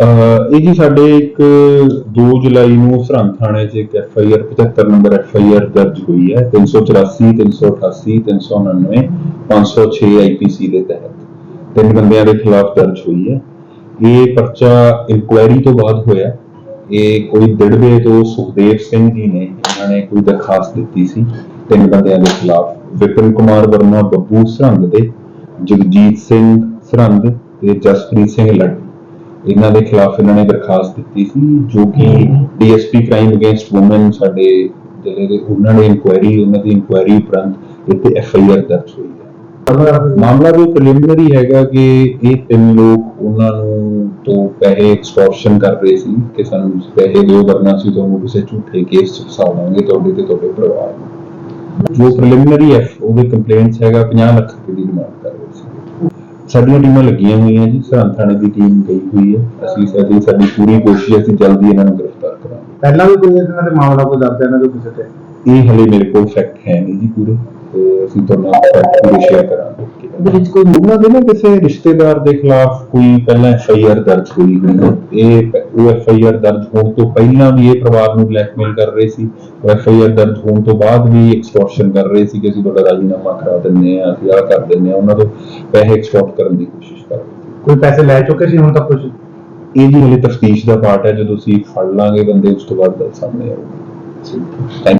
ਇਹ ਜੀ ਸਾਡੇ ਇੱਕ 2 ਜੁਲਾਈ ਨੂੰ ਸਰਹੰਦ ਥਾਣੇ 'ਚ ਇੱਕ F I R 75 number F I R ਦਰਜ ਹੋਈ ਹੈ 384 388 399 506 ਆਈਪੀਸੀ ਦੇ ਤਹਿਤ ਤਿੰਨ ਬੰਦਿਆਂ ਦੇ ਖਿਲਾਫ ਦਰਜ ਹੋਈ ਹੈ। ਇਹ ਪਰਚਾ ਇਨਕੁਆਇਰੀ ਤੋਂ ਬਾਅਦ ਹੋਇਆ। ਇਹ ਕੋਈ ਦਿੜਵੇ ਤੋਂ ਸੁਖਦੇਵ ਸਿੰਘ ਜੀ ਨੇ, ਇਹਨਾਂ ਨੇ ਕੋਈ ਦਰਖਾਸਤ ਦਿੱਤੀ ਸੀ ਤਿੰਨ ਬੰਦਿਆਂ ਦੇ ਖਿਲਾਫ। ਵਿਪਨ ਕੁਮਾਰ ਵਰਮਾ ਬੱਬੂ ਸਰਹੰਦ ਦੇ, ਜਗਜੀਤ ਸਿੰਘ ਸਰਹੰਦ ਤੇ ਜਸਪ੍ਰੀਤ ਸਿੰਘ ਲੱਡ। ਇਹਨਾਂ ਦੇ ਖਿਲਾਫ ਇਹਨਾਂ ਨੇ ਦਰਖਾਸਤ ਦਿੱਤੀ ਸੀ ਜੋ ਕਿ ਡੀਐਸਪੀ ਕ੍ਰਾਈਮ ਅਗੇਂਸਟ ਔਮਨ ਸਾਡੇ ਜ਼ਿਲ੍ਹੇ ਦੇ ਉਹਨਾਂ ਨੇ ਇਨਕੁਆਇਰੀ ਉਹਨਾਂ ਦੀ ਇਨਕੁਆਇਰੀ ਉਪਰੰਤ ਇੱਥੇ ਐਫ ਆਈ ਆਰ ਦਰਜ ਹੋਈ ਹੈ। ਮਾਮਲਾ ਵੀ ਪ੍ਰੀਲਿਮਿਨਰੀ ਹੈਗਾ ਕਿ ਇਹ ਤਿੰਨ ਲੋਕ ਉਹਨਾਂ ਨੂੰ ਤੋਂ ਪੈਸੇ ਐਕਸਟੋਰਸ਼ਨ ਕਰ ਰਹੇ ਸੀ ਕਿ ਸਾਨੂੰ ਪੈਸੇ ਦਿਓ ਵਰਨਾ ਅਸੀਂ ਤੁਹਾਨੂੰ ਕਿਸੇ ਝੂਠੇ ਕੇਸ 'ਚ ਫਸਾ ਦਾਂਗੇ ਤੁਹਾਡੇ ਤੇ ਤੁਹਾਡੇ ਪਰਿਵਾਰ ਨੂੰ। ਜੋ ਪ੍ਰੀਲਿਮਿਨਰੀ ਹੈ ਉਹਦੇ ਕੰਪਲੇਂਟਸ ਹੈਗਾ 50 ਲੱਖ ਰੁਪਏ ਦੀ ਡਿਮਾਂਡ ਸੀ ਸਾਡੀਆਂ ਟੀਮਾਂ ਲੱਗੀਆਂ ਹੋਈਆਂ ਜੀ ਸਰਹੰਦ ਥਾਣੇ ਦੀ ਟੀਮ ਗਈ ਹੋਈ ਹੈ। ਅਸੀਂ ਸਾਡੀ ਸਾਡੀ ਪੂਰੀ ਕੋਸ਼ਿਸ਼ ਹੈ ਅਸੀਂ ਜਲਦੀ ਇਹਨਾਂ ਨੂੰ ਗ੍ਰਿਫਤਾਰ ਕਰਾਂਗੇ। ਪਹਿਲਾਂ ਵੀ ਕੋਈ ਇਹਨਾਂ ਦੇ ਮਾਮਲਾ ਕੋਈ ਦੱਸਦਾ ਇਹਨਾਂ ਦੇ ਕਿਸੇ ਤੇ ਇਹ ਹਲੇ ਮੇਰੇ ਕੋਲ ਫੈਕਟ ਹੈ ਨਹੀਂ ਜੀ ਪੂਰੇ ਤੇ ਅਸੀਂ ਤੁਹਾਨੂੰ ਫੈਕਟ ਪੂਰੇ ਸ਼ੇਅਰ ਕਰਾਂਗੇ। ਇਹਦੇ ਵਿੱਚ ਕੋਈ ਉਹਨਾਂ ਦੇ ਨਾ ਕਿਸੇ ਰਿਸ਼ਤੇਦਾਰ ਦੇ ਖਿਲਾਫ ਕੋਈ ਪਹਿਲਾਂ ਐਫ ਆਈ ਆਰ ਦਰਜ ਹੋਈ ਹੋਈ ਹੈ। ਇਹ ਉਹ ਐਫ ਆਈ ਆਰ ਦਰਜ ਹੋਣ ਤੋਂ ਪਹਿਲਾਂ ਵੀ ਇਹ ਪਰਿਵਾਰ ਨੂੰ ਬਲੈਕਮੇਲ ਕਰ ਰਹੇ ਸੀ। ਉਹ ਐਫ ਆਈ ਆਰ ਦਰਜ ਹੋਣ ਤੋਂ ਬਾਅਦ ਵੀ ਐਕਸਟੋਰਸ਼ਨ ਕਰ ਰਹੇ ਸੀ ਕਿ ਅਸੀਂ ਤੁਹਾਡਾ ਰਾਜੀਨਾਮਾ ਕਰਾ ਦਿੰਦੇ ਆ ਅਸੀਂ ਆਹ ਕਰ ਦਿੰਦੇ ਆ ਉਹਨਾਂ ਤੋਂ ਪੈਸੇ ਐਕਸਟੋਰਟ ਕਰਨ ਦੀ ਕੋਸ਼ਿਸ਼ ਕਰ ਕੋਈ ਪੈਸੇ ਲੈ ਚੁੱਕੇ ਸੀ ਹੁਣ ਤੱਕ ਕੁਝ ਇਹ ਜੀ ਹਲੇ ਤਫਤੀਸ਼ ਦਾ ਪਾਰਟ ਹੈ। ਜਦੋਂ ਅਸੀਂ ਫੜ ਲਾਂਗੇ ਬੰਦੇ ਉਸ ਤੋਂ ਬਾਅਦ ਸਾਹਮਣੇ ਆਊਗੀ। ਥੈਂਕ